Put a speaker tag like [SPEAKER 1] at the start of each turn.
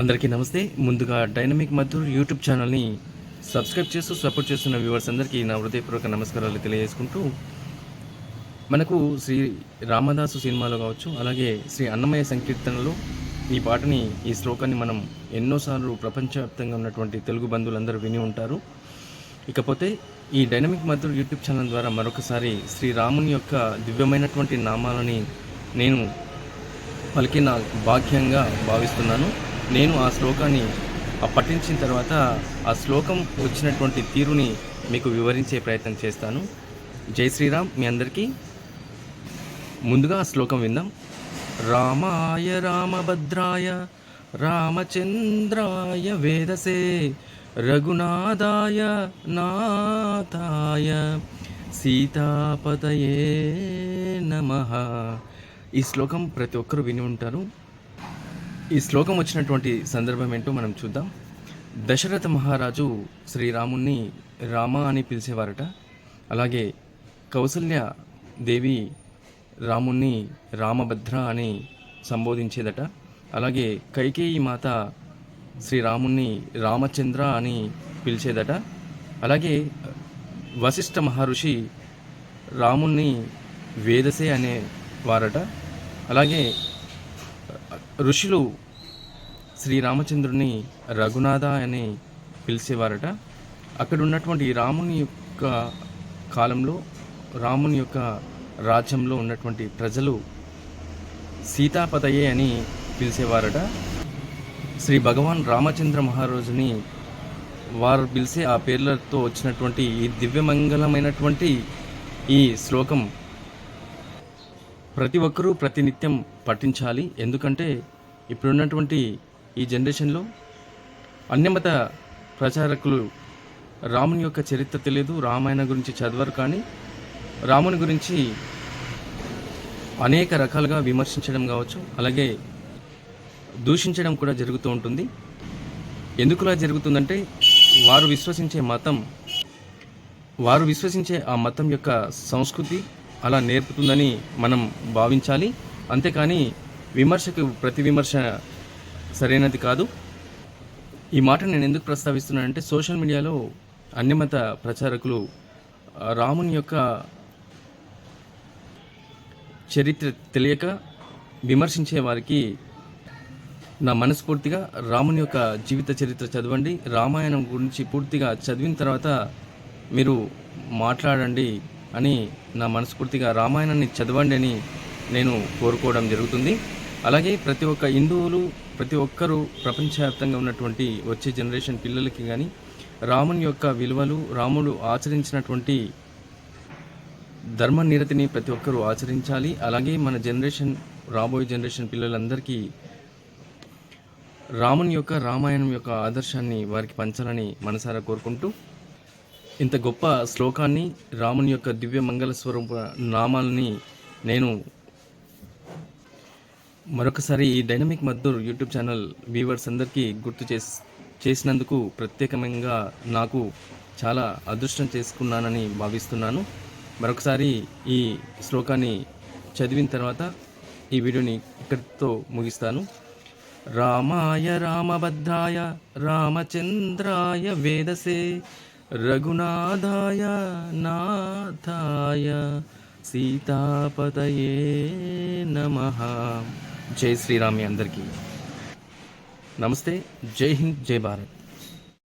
[SPEAKER 1] అందరికీ నమస్తే. ముందుగా డైనమిక్ మధుర్ యూట్యూబ్ ఛానల్ని సబ్స్క్రైబ్ చేస్తూ సపోర్ట్ చేస్తున్న వ్యూవర్స్ అందరికీ నా హృదయపూర్వక నమస్కారాలు తెలియజేసుకుంటూ మనకు శ్రీ రామదాసు సినిమాలో కావచ్చు అలాగే శ్రీ అన్నమయ్య సంకీర్తనలో ఈ పాటని ఈ శ్లోకాన్ని మనం ఎన్నోసార్లు ప్రపంచవ్యాప్తంగా ఉన్నటువంటి తెలుగు బంధువులందరూ విని ఉంటారు. ఇకపోతే ఈ డైనమిక్ మధుర్ యూట్యూబ్ ఛానల్ ద్వారా మరొకసారి శ్రీ రాముని యొక్క దివ్యమైనటువంటి నామాలని నేను పలికిన భాగ్యంగా భావిస్తున్నాను. నేను ఆ శ్లోకాన్ని ఆ పఠించిన తర్వాత ఆ శ్లోకం వచ్చినటువంటి తీరుని మీకు వివరించే ప్రయత్నం చేస్తాను. జై శ్రీరామ్ మీ అందరికీ. ముందుగా ఆ శ్లోకం విందాం. రామాయ రామభద్రాయ రామచంద్రాయ వేదసే రఘునాథాయ నాథాయ సీతాపతయే నమః. ఈ శ్లోకం ప్రతి ఒక్కరూ విని ఉంటారు. ఈ శ్లోకం వచ్చినటువంటి సందర్భం ఏంటో మనం చూద్దాం. దశరథ మహారాజు శ్రీరాముణ్ణి రామ అని పిలిచేవారట. అలాగే కౌసల్య దేవి రాముణ్ణి రామభద్ర అని సంబోధించేదట. అలాగే కైకేయి మాత శ్రీరాముణ్ణి రామచంద్ర అని పిలిచేదట. అలాగే వశిష్ఠ మహర్షి రాముణ్ణి వేదసే అనే వారట. అలాగే ఋషులు శ్రీరామచంద్రుని రఘునాథ అని పిలిచేవారట. అక్కడ ఉన్నటువంటి రాముని యొక్క కాలంలో రాముని యొక్క రాజ్యంలో ఉన్నటువంటి ప్రజలు సీతాపతయే అని పిలిచేవారట. శ్రీ భగవాన్ రామచంద్ర మహారాజుని వారు పిలిచే ఆ పేర్లతో వచ్చినటువంటి ఈ దివ్యమంగళమైనటువంటి ఈ శ్లోకం ప్రతి ఒక్కరూ ప్రతినిత్యం పఠించాలి. ఎందుకంటే ఇప్పుడున్నటువంటి ఈ జనరేషన్లో అన్యమత ప్రచారకులు రాముని యొక్క చరిత్ర తెలియదు రామాయణ గురించి చదవరు కానీ రాముని గురించి అనేక రకాలుగా విమర్శించడం కావచ్చు అలాగే దూషించడం కూడా జరుగుతూ ఉంటుంది. ఎందుకులా జరుగుతుందంటే వారు విశ్వసించే మతం వారు విశ్వసించే ఆ మతం యొక్క సంస్కృతి అలా నేర్పుతుందని మనం భావించాలి. అంతేకాని విమర్శకు ప్రతి విమర్శ సరైనది కాదు. ఈ మాట నేను ఎందుకు ప్రస్తావిస్తున్నానంటే సోషల్ మీడియాలో అన్యమత ప్రచారకులు రాముని యొక్క చరిత్ర తెలియక విమర్శించే వారికి నా మనస్ఫూర్తిగా రాముని యొక్క జీవిత చరిత్ర చదవండి. రామాయణం గురించి పూర్తిగా చదివిన తర్వాత మీరు మాట్లాడండి అని నా మనస్ఫూర్తిగా రామాయణాన్ని చదవండి అని నేను కోరుకోవడం జరుగుతుంది. అలాగే ప్రతి ఒక్క హిందువులు ప్రతి ఒక్కరూ ప్రపంచవ్యాప్తంగా ఉన్నటువంటి వచ్చే జనరేషన్ పిల్లలకి కానీ రాముని యొక్క విలువలు రాముడు ఆచరించినటువంటి ధర్మ నిరతిని ప్రతి ఒక్కరూ ఆచరించాలి. అలాగే మన జనరేషన్ రాబోయే జనరేషన్ పిల్లలందరికీ రాముని యొక్క రామాయణం యొక్క ఆదర్శాన్ని వారికి పంచాలని మనసారా కోరుకుంటూ ఇంత గొప్ప శ్లోకాన్ని రాముని యొక్క దివ్య మంగళ స్వరూప నామాలని నేను మరొకసారి ఈ dynamic Maddur YouTube channel viewers అందరికీ గుర్తు చేసి చేసినందుకు ప్రత్యేకంగా నాకు చాలా అదృష్టం చేసుకున్నానని భావిస్తున్నాను. మరొకసారి ఈ శ్లోకాన్ని చదివిన తర్వాత ఈ వీడియోని ఇక్కడితో ముగిస్తాను. రామాయ రామభద్రాయ రామచంద్రాయ వేదసే రఘునాథాయ నాథాయ సీతాపతయే నమ. జై శ్రీరామి అందరికీ. నమస్తే జై హింద్ జై భారత్.